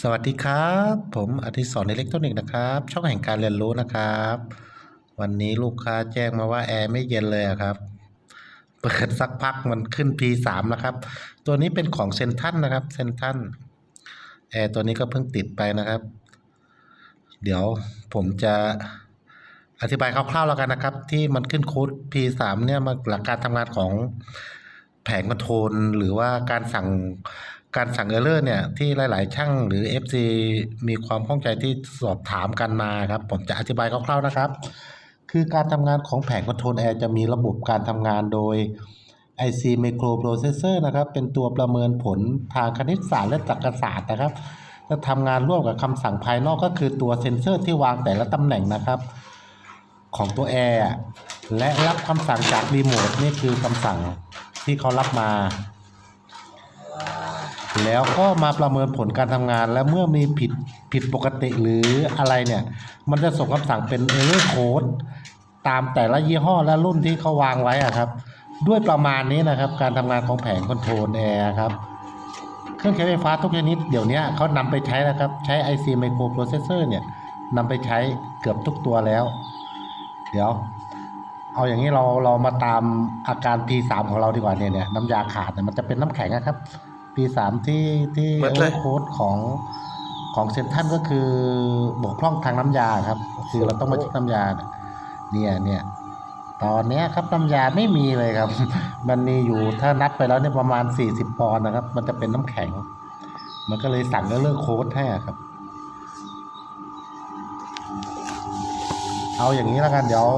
สวัสดีครับ ผมอธิศรอิเล็กทรอนิกส์นะครับ ช่องแห่งการเรียนรู้นะครับ วันนี้ลูกค้าแจ้งมาว่าแอร์ไม่เย็นเลยครับ เปิดสักพักมันขึ้น P3 นะครับ ตัวนี้เป็นของเซนทันนะครับเซนทันแอร์ตัวนี้ก็เพิ่งติดไปนะครับ เดี๋ยวผมจะอธิบายคร่าวๆแล้วกันนะครับ ที่มันขึ้นโค้ด P3 เนี่ยมาหลักการทำงานของแผงคอนโทรลหรือว่าการสั่ง การสั่งเออร์เลอร์เนี่ยที่หลาย ๆ ช่างหรือ FC มีความข้องใจที่สอบถามกันมาครับ ผมจะอธิบายคร่าว ๆ นะครับ คือการทำงานของแผงคอนโทรลแอร์จะมีระบบการทำงานโดย IC Microprocessor นะครับ เป็นตัวประเมินผลทางคณิตศาสตร์และตรรกศาสตร์นะครับ จะทำงานร่วมกับคำสั่งภายนอกก็คือตัวเซ็นเซอร์ที่วางแต่ละตำแหน่งนะครับ ของตัวแอร์และรับคำสั่งจากรีโมทนี่คือคำสั่งที่เขารับมา แล้วก็มาประเมินผลการทำงาน และเมื่อมีผิดผิดปกติหรืออะไรเนี่ย มันจะส่งคำสั่งเป็น error code ตามแต่ละยี่ห้อและรุ่นที่เขาวางไว้อะครับ ด้วยประมาณนี้นะครับ การทำงานของแผงคอนโทรลแอร์ครับ เครื่องใช้ไฟฟ้าทุกชนิดเดี๋ยวนี้เขานำไปใช้แล้วครับ ใช้ IC microprocessor เนี่ยนำไปใช้เกือบทุกตัวแล้ว เดี๋ยว เอาอย่างนี้เราเรามาตามอาการ P3 ของเราดีกว่าเนี่ยเนี่ยน้ำยาขาดเนี่ยมันจะเป็นน้ำแข็งนะครับ P3 ที่ที่เปิดเลยโค้ดของของเซนทันก็คือบกพร่องทางน้ำยาครับ คือเราต้องมาเช็คน้ำยา เนี่ยเนี่ยตอนเนี้ยครับน้ำยาไม่มีเลยครับ มันมีอยู่ถ้านับไปแล้วเนี่ยประมาณ40ปอนด์นะครับ มันจะเป็นน้ำแข็ง มันก็เลยสั่งเรื่องโค้ดให้อะครับ เอาอย่างนี้แล้วกันเดี๋ยว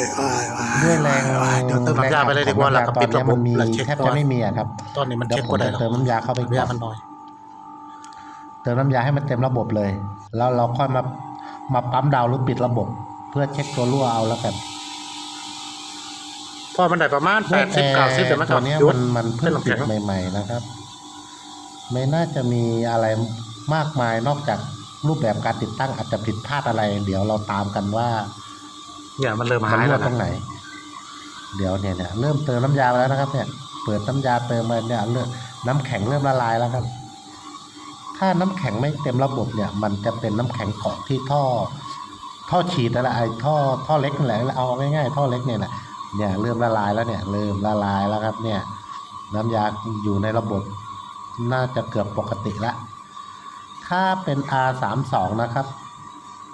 โอ้ยโอ้ยโอ้ยด้วยแรงโอ้ยเดี๋ยวเติมน้ำยาไปเลยดีกว่าแรแล้วงก็ตอปินดเนี้ระยบบมันมีแล้วเช็คแทบก่อจะนไม่มีอะครับ ตอนนี้มันเดี๋ยวเช็คผมก็ได้จะหรอเติมน้ำยาเข้าไปก่เรียอกนมันน้อย เติมน้ำยาให้มันเต็มระบบเลย แล้วเราค่อยมามาปั๊มดาวน์หรือปิดระบบ เพื่อเช็คตัวรั่วเอาแล้วกันพอมันได้ประมาณแปดสิบเก้าสิบเดี๋ยวมันตัก็วเนี้ยหยุดมันมันเพิ่งเป็นติดน้ำแข็งใหม่ ๆ นะครับ ไม่น่าจะมีอะไรมากมายนอกจากรูปแบบการติดตั้งอาจจะผิดพลาดอะไร เดี๋ยวเราตามกันว่า เนี่ยมันเริ่มมันหายรั่แล้ววตรงไหน เดี๋ยวเนี่ยเนี่ยเริ่มเติมน้ำยาไปแล้วนะครับ เนี่ย เปิดน้ำยาเติมมาเนี่ยเริ่มน้ำแข็งเริ่มละลายแล้วครับ ถ้าน้ำแข็งไม่เต็มระบบเนี่ย มันจะเป็นน้ำแข็งเกาะที่ท่อ ท่อฉีดนั่นแหละไอ้ท่อท่อเล็กนั่นแหละเอาง่ายๆท่อเล็กเนี่ยแหละเนี่ยเริ่มละลายแล้วเนี่ย เริ่มละลายแล้วครับ เนี่ย น้ำยาอยู่ในระบบ น่าจะเกือบปกติละ ถ้าเป็น R 3 2 นะครับ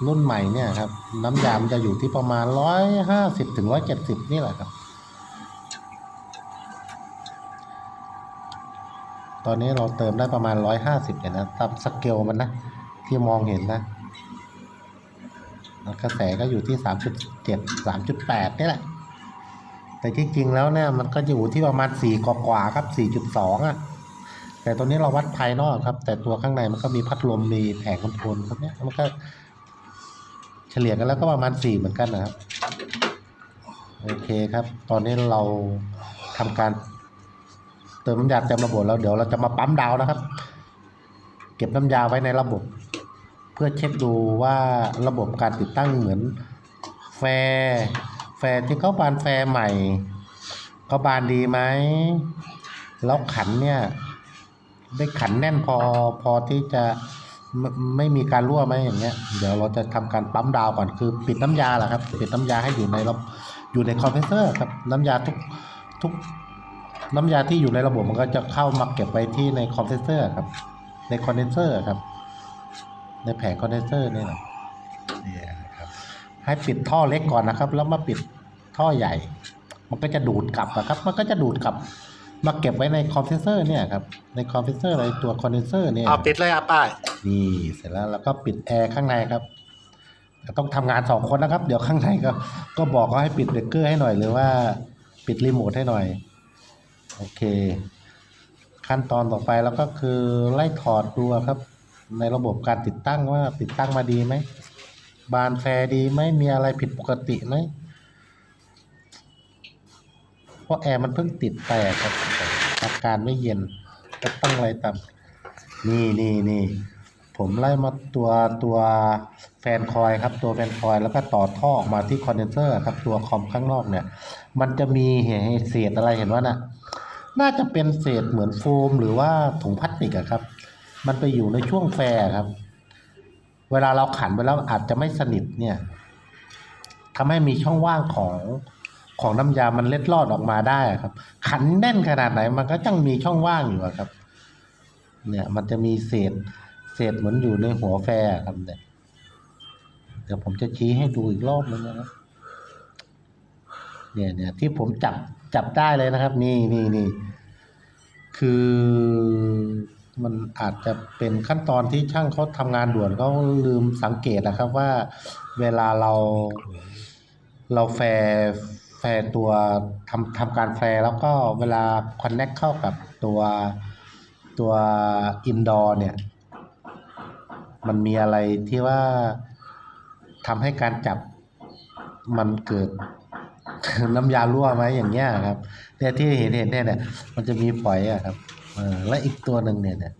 รุ่นใหม่เนี่ยครับ น้ำยามันจะอยู่ที่ประมาณร้อยห้าสิบถึงร้อยเจ็ดสิบนี่แหละครับ ตอนนี้เราเติมได้ประมาณร้อยห้าสิบเนี่ยนะตามสเกลมันนะ ที่มองเห็นนะกระแสก็อยู่ที่สามจุดเจ็ดสามจุดแปดนี่แหละ แต่ที่จริงแล้วเนี่ยมันก็อยู่ที่ประมาณสี่กว่าๆครับสี่จุดสองอะแต่ตัวนี้เราวัดภายนอกครับ แต่ตัวข้างในมันก็มีพัดลมมีแผงคอนโทรลครับเนี่ยมันก็ ฉลี่ยกันแล้วก็ประมาณสี่เหมือนกันนะครับ โอเคครับ ตอนนี้เราทำการ เติมน้ำยาเต็มระบบแล้วเดี๋ยวเราจะมาปั๊มดาวนะครับ เก็บน้ำยาไว้ในระบบ เพื่อเช็คดูว่าระบบการติดตั้งเหมือน แฟร์แฟร์ที่เขาบานแฟร์ใหม่เขาบานดีไหมแล้วขันเนี่ย ได้ขันแน่นพอพอที่จะ ไม่ไม่มีการรั่วไหมอย่างเงี้ยเดี๋ยวเราจะทำการปั๊มดาวก่อนคือ ปิดน้ำยาแหละครับ ปิดน้ำยาให้อยู่ในระบบอยู่ในคอมเพรสเซอร์ครับน้ำยาทุกทุกน้ำยาที่อยู่ในระบบมันก็จะเข้ามาเก็บไว้ที่ในคอมเพรสเซอร์ครับ ในคอนเดนเซอร์ครับ ในแผงคอนเดนเซอร์นี่แหละนี่ครับให้ปิดท่อเล็กก่อนนะครับ แล้วมาปิดท่อใหญ่ มันก็จะดูดกลับอะครับ มันก็จะดูดกลับ มาเก็บไว้ในคอมเพรสเซอร์เนี่ยครับ ในคอมเพรสเซอร์ในตัวคอนเดนเซอร์เนี่ยเอาปิดเลยอะป้ายนี่เสร็จแล้วแล้วก็ปิดแอร์ข้างในครับแต่ต้องทำงานสองคนนะครับ เดี๋ยวข้างในก็ ก็บอกเขาให้ปิดเบรกเกอร์ให้หน่อยหรือว่าปิดรีโมทให้หน่อย โอเค ขั้นตอนต่อไปแล้วก็คือไล่ถอดดูครับ ในระบบการติดตั้งว่าติดตั้งมาดีไหม บานแฟร์ดีไหมมีอะไรผิดปกติไหมเพราะแอร์มันเพิ่งติดไปอะครับอา การไม่เย็นก็ต้องอะไรตามนี่นี่นี่ผมไล่มาตัวตัวแฟนคอยครับตัวแฟนคอยแล้วก็ต่อท่อออกมาที่คอนเดนเซอร์ครับตัวคอมข้างนอกเนี่ย มันจะมีเศษอะไรเห็นว่าน่ะน่าจะเป็นเศษเหมือนโฟม หรือว่าถุงพลาสติกอะครับ มันไปอยู่ในช่วงแฟร์ครับ เวลาเราขันไปแล้วอาจจะไม่สนิทเนี่ยทำให้มีช่องว่างของ ของน้ำยามันเล็ดลอดออกมาได้ครับ ขันแน่นขนาดไหน มันก็ต้องมีช่องว่างอยู่ครับ เนี่ยมันจะมีเศษ เศษเหมือนอยู่ในหัวแฟครับเนี่ยเดี๋ยวผมจะชี้ให้ดูอีกรอบนึงนะครับเนี่ยเนี่ยที่ผมจับจับได้เลยนะครับ นี่นี่นี่คือมันอาจจะเป็นขั้นตอนที่ช่างเขาทำงานด่วนเขาลืมสังเกตนะครับว่าเวลาเราเราแฟ ร์แฟร์ตัวทำทำการแฟร์แล้วก็เวลาคอนเน็กเข้ากับตัวตัวอินดอร์เนี่ย มันมีอะไรที่ว่าทำให้การจับมันเกิดน้ำยารั่วไหมอย่างเงี้ยครับเนี่ยที่เห็นเห็นเนี่ยเนี่ยมันจะมีฝอยอะครับเออและอีกตัวหนึ่งเนี่ยเนี่ย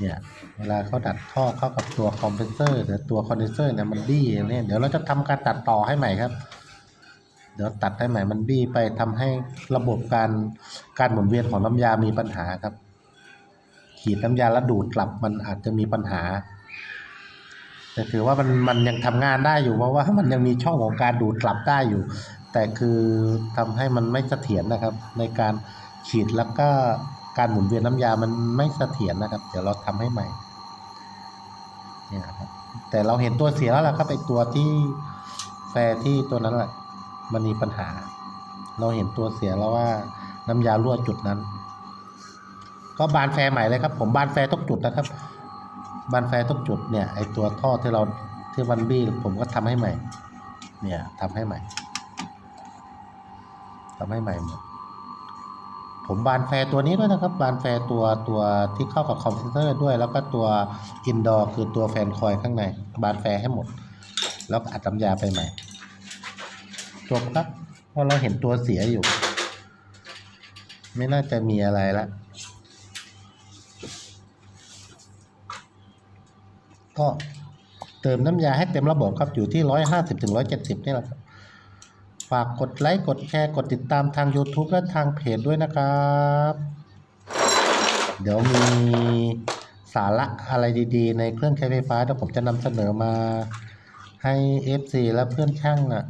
เนี่ยเวลาเขาดัดท่อเข้ากับตัวคอมเพรสเซอร์หรือตัวคอนเดนเซอร์เนี่ยมันบี้เนี่ยเดี๋ยวเราจะทำการตัดต่อให้ใหม่ครับ เดี๋ยวตัดให้ใหม่มันบี้ไปทำให้ระบบการการหมุนเวียนของน้ำยามีปัญหาครับ ขีดน้ำยาแล้วดูดกลับมันอาจจะมีปัญหา แต่ถือว่ามันมันยังทำงานได้อยู่เพราะว่ามันยังมีช่องของการดูดกลับได้อยู่ แต่คือทำให้มันไม่เสถียรนะครับ ในการฉีดแล้วก็การหมุนเวียนน้ำยามันไม่เสถียรนะครับ เดี๋ยวเราทำให้ใหม่เนี่ยครับแต่เราเห็นตัวเสียแล้วล่ะครับไอตัวที่แฟร์ที่ตัวนั้นแหละ มันมีปัญหา เราเห็นตัวเสียแล้วว่าน้ำยารั่วจุดนั้น ก็บานแฟร์ใหม่เลยครับ ผมบานแฟร์ทุกจุดนะครับ บานแฟร์ทุกจุดเนี่ยไอตัวท่อที่เราที่วันบี้ผมก็ทำให้ใหม่ เนี่ยทำให้ใหม่ทำให้ใหม่หมดผมบานแฟร์ตัวนี้ด้วยนะครับ บานแฟร์ตัวตัวที่เข้ากับคอมพิวเตอร์ด้วย แล้วก็ตัวอินดอร์คือตัวแฟนคอยข้างใน บานแฟร์ให้หมด แล้วอัดน้ำยาไปใหม่ จบครับ เพราะเราเห็นตัวเสียอยู่ ไม่น่าจะมีอะไรละ ก็เติมน้ำยาให้เต็มระบบครับ อยู่ที่ร้อยห้าสิบถึงร้อยเจ็ดสิบนี่แหละครับ ฝากกดไลค์ กดแชร์ กดติดตามทาง YouTube และทางเพจด้วยนะครับ เดี๋ยวมีสาระอะไรดีๆ ในเครื่องใช้ไฟฟ้าเดี๋ยวผมจะนำเสนอมาให้ FC และเพื่อนช่างอะ